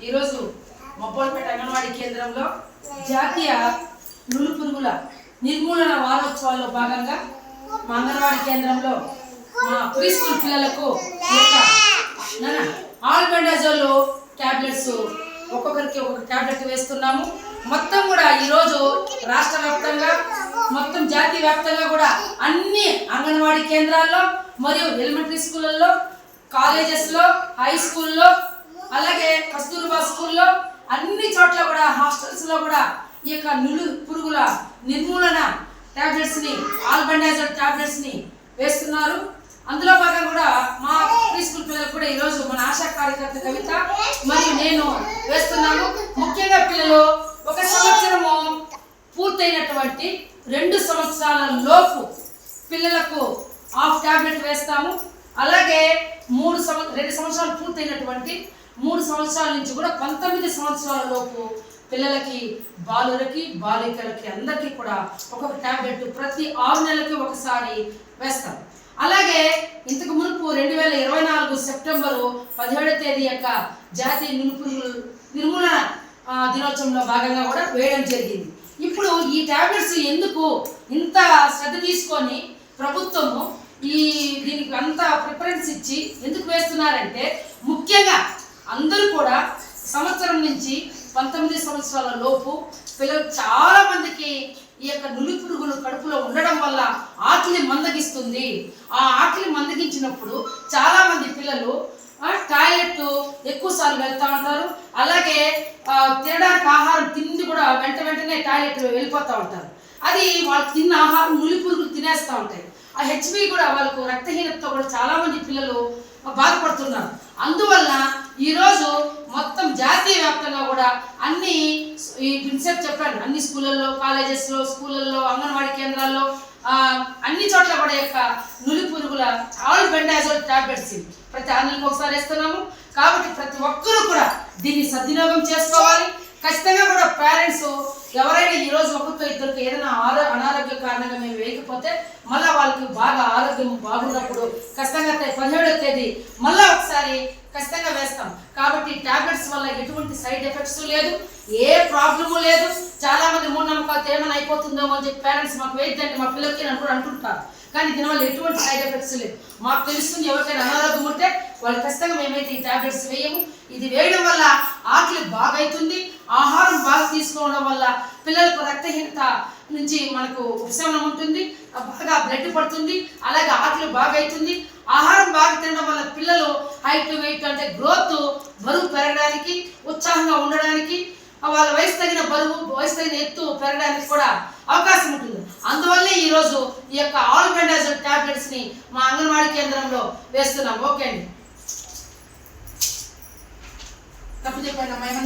ఈరోజు మొబ్బోలపేట అంగన్వాడీ కేంద్రంలో జాతీయ నులు పురుగుల నిర్మూలన వారోత్సవాల్లో భాగంగా మా అంగన్వాడీ కేంద్రంలో మా ప్రీ స్కూల్ పిల్లలకు ఈ ట్యాబ్లెట్స్ టాబ్లెట్స్ ఒక్కొక్కరికి ఒక్కొక్క టాబ్లెట్ వేస్తున్నాము. మొత్తం కూడా ఈరోజు రాష్ట్ర వ్యాప్తంగా మొత్తం జాతీయ వ్యాప్తంగా కూడా అన్ని అంగన్వాడీ కేంద్రాల్లో మరియు ఎలిమెంటరీ స్కూళ్ళల్లో కాలేజెస్లో హై స్కూల్లో అలాగే కస్తూర్బా స్కూల్లో అన్ని చోట్ల కూడా హాస్టల్స్లో కూడా ఈ యొక్క నులు పురుగుల నిర్మూలన టాబ్లెట్స్ని ఆల్బండైజర్ టాబ్లెట్స్ని వేస్తున్నారు. అందులో భాగంగా కూడా మా ప్రీ స్కూల్ పిల్లలు కూడా ఈరోజు మన ఆశా కార్యకర్త కవిత మరియు నేను వేస్తున్నాను ముఖ్యంగా పిల్లలు ఒక సంవత్సరము పూర్తయినటువంటి రెండు సంవత్సరాల లోపు పిల్లలకు హాఫ్ టాబ్లెట్ వేస్తాము. అలాగే మూడు సంవ రెండు సంవత్సరాలు పూర్తయినటువంటి మూడు సంవత్సరాల నుంచి కూడా పంతొమ్మిది సంవత్సరాల లోపు పిల్లలకి బాలులకి బాలికలకి అందరికీ కూడా ఒక్కొక్క ట్యాబ్లెట్ ప్రతి ఆరు నెలలకి ఒకసారి వేస్తాం. అలాగే ఇంతకు మునుపు రెండు వేల ఇరవై నాలుగు సెప్టెంబరు పదిహేడో తేదీ యొక్క జాతీయ నిలుపులు నిర్మూలన దినోత్సవంలో భాగంగా కూడా వేయడం జరిగింది. ఇప్పుడు ఈ ట్యాబ్లెట్స్ ఎందుకు ఇంత శ్రద్ధ తీసుకొని ప్రభుత్వము ఈ దీనికి అంత ప్రిఫరెన్స్ ఇచ్చి ఎందుకు వేస్తున్నారంటే ముఖ్యంగా అందరూ కూడా సంవత్సరం నుంచి పంతొమ్మిది సంవత్సరాల లోపు పిల్లలు చాలా మందికి ఈ యొక్క నులి పురుగులు కడుపులో ఉండడం వల్ల ఆకలి మందగిస్తుంది. ఆ ఆకలి మందగించినప్పుడు చాలా మంది పిల్లలు టాయిలెట్ ఎక్కువ సార్లు ఉంటారు. అలాగే తినడానికి ఆహారం తిండి కూడా వెంట వెంటనే టాయిలెట్ వెళ్ళిపోతూ ఉంటారు. అది వాళ్ళు తిన్న ఆహారం నులి పురుగులు తినేస్తూ ఉంటాయి. ఆ హెచ్బి కూడా వాళ్ళకు రక్తహీనతతో కూడా చాలా మంది పిల్లలు బాధపడుతున్నారు. అందువల్ల ఈరోజు మొత్తం జాతీయ వ్యాప్తంగా కూడా అన్ని ఈ ప్రిన్సెప్ చెప్పాను అన్ని స్కూళ్ళల్లో కాలేజెస్లో స్కూళ్ళల్లో అంగన్వాడీ కేంద్రాల్లో అన్ని చోట్ల కూడా యొక్క నులి పురుగుల ఆల్ బెండాజోల్ టాబ్లెట్స్ ప్రతి ఆరు నెలలకు ఒకసారి వేస్తున్నాము. కాబట్టి ప్రతి ఒక్కరూ కూడా దీన్ని సద్వినియోగం చేసుకోవాలి. ఖచ్చితంగా కూడా పేరెంట్స్ ఎవరైనా ఈ రోజు ఒకరితో ఇద్దరికి ఏదైనా ఆరో అనారోగ్య కారణంగా మేము వేయకపోతే మళ్ళీ వాళ్ళకి బాగా ఆరోగ్యం బాగున్నప్పుడు ఖచ్చితంగా పదిహేడో తేదీ మళ్ళీ ఒక్కసారి ఖచ్చితంగా వేస్తాం. కాబట్టి టాబ్లెట్స్ వల్ల ఎటువంటి సైడ్ ఎఫెక్ట్స్ లేదు ఏ ప్రాబ్లము లేదు. చాలా మంది మూఢనమ్మకాలు ఏమైనా అయిపోతుందేమో అని చెప్పి పేరెంట్స్ మాకు వేద్దండి మా పిల్లలకి అని కూడా అంటుంటారు. కానీ దీనివల్ల ఎటువంటి సైడ్ ఎఫెక్ట్స్ లేదు మాకు తెలుస్తుంది ఎవరికైనా అనారోగ్యం ఉంటే వాళ్ళు ఖచ్చితంగా మేమైతే ఈ టాబ్లెట్స్ వేయము. ఇది వేయడం వల్ల ఆకలి బాగా అవుతుంది ఆహారం బాగా తీసుకోవడం వల్ల పిల్లలకు రక్తహీనత నుంచి మనకు ఉపశమనం ఉంటుంది. బాగా బ్లడ్ పడుతుంది. అలాగే ఆకలి బాగా అవుతుంది ఆహారం బాగా తినడం వల్ల పిల్లలు హైట్ వెయిట్ అంటే గ్రోత్ బరువు పెరగడానికి ఉత్సాహంగా ఉండడానికి వాళ్ళ వయసు తగిన బరువు వయసు తగిన ఎత్తు పెరగడానికి కూడా అవకాశం ఉంటుంది. అందువల్లే ఈరోజు ఈ యొక్క ఆల్ బెండాజల్ టాబ్లెట్స్ని మా అంగన్వాడీ కేంద్రంలో వేస్తున్నాం. ఓకే అండి. తప్పు చెప్పాను ఏమన్నా?